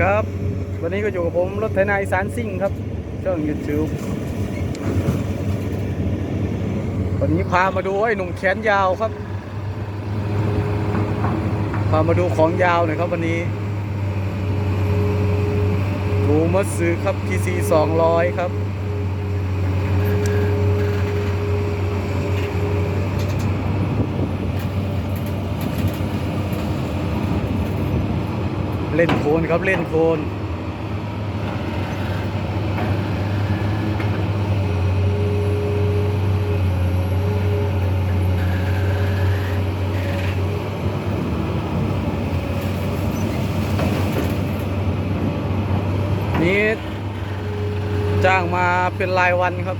ครับ วันนี้ก็อยู่กับผมรถไถนาอีสานซิ่งครับ ช่องยูทูบวันนี้พามาดูไอ้หนุ่มแขนยาวครับ พามาดูของยาวหน่อยครับวันนี้ดูมัตสึครับ PC 200 ครับ เล่นโคลนครับเล่นโคลนนี้จ้างมาเป็นรายวันครับ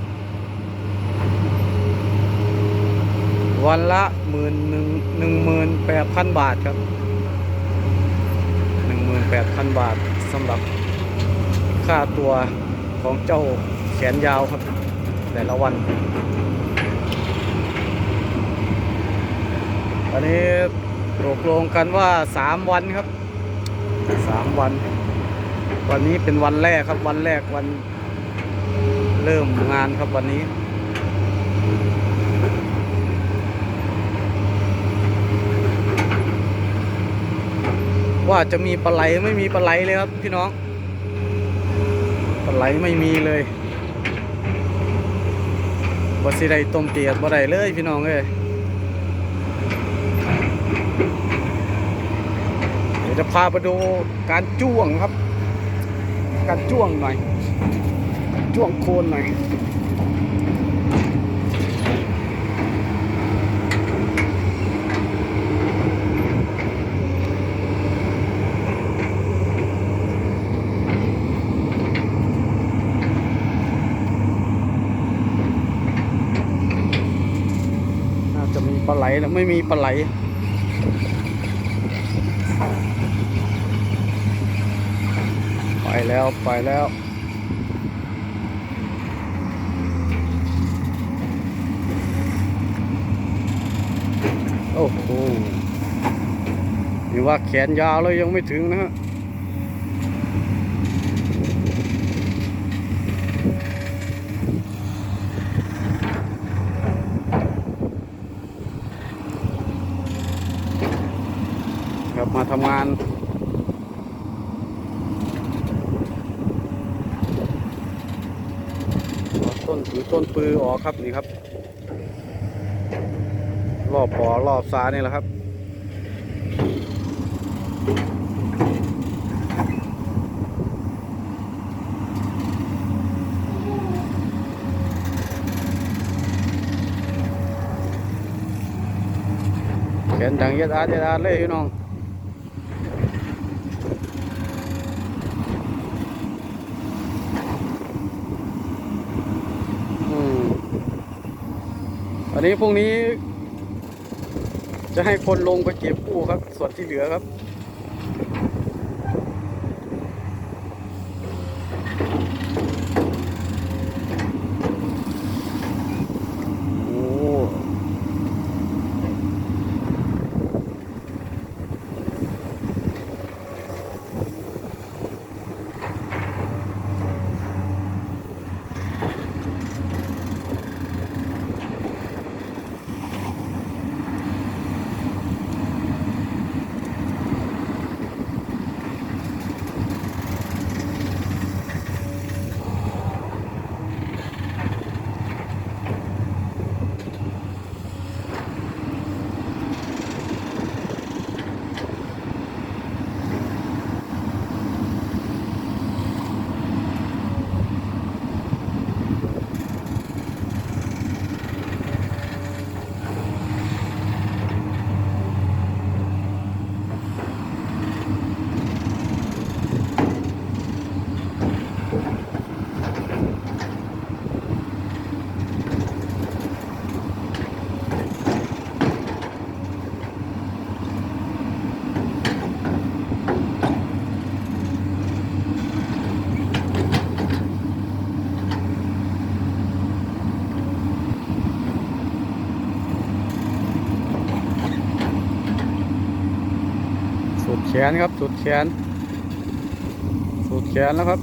วันละหมื่นหนึ่งหนึ่งหมื่นแปดพันบาทครับ 8,000 บาทสำหรับค่าตัวของเจ้าแขนยาวครับ แต่ละวัน อันนี้ตกลงกันว่า 3 วันครับ 3 วัน วันนี้เป็นวันแรกครับวันแรกวันเริ่มงานครับวันนี้ ว่าจะมีปลาไหลไม่มีปลาไหลเลยครับพี่น้องปลาไหลไม่มีเลยบ่สิได้ต้มเตียดบ่ได้เลยพี่น้องเอ้ยเดี๋ยวจะพาไปดูการจ้วงครับ การจ้วงหน่อย จ้วงโคนหน่อย น่าจะมีป ลาไหลแล้วไม่มีปลาไหลไปแล้วไปแล้วโอ้โหนี่ว่าแขนยาวแล้วยังไม่ถึงนะฮะ ครับมาทำงาน ต้นถือต้นปือออกครับนี่ครับ รอบปอรอบซ้ายนี่แหละครับแขนดังยัดอาดยัดอาดเลยพี่น้อง อืม อันนี้พรุ่งนี้ จะให้คนลงไปเก็บกู้ครับ ส่วนที่เหลือครับ โอ้ สุด แขนครับ สุดแขน สุดแขนแล้วครับ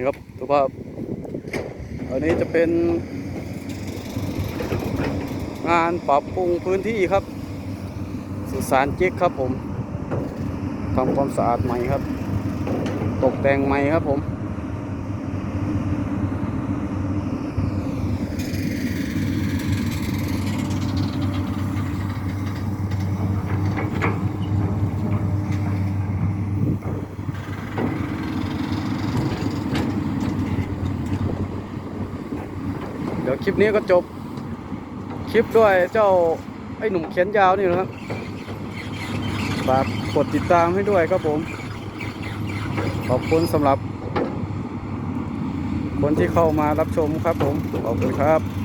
นี่ครับสภาพอันนี้จะเป็น งานปรับปรุงพื้นที่ครับ สุสานจิกครับผมทำความสะอาดใหม่ครับ ตกแต่งใหม่ครับผม ลิปนี้ก็จบคลิปด้วยเจ้าไอ้หนุ่มเขียนยาวนี่นะครับฝากกดติดตามให้ด้วยครับผม ขอบคุณสำหรับ คนที่เข้ามารับชมครับผม ขอบคุณครับ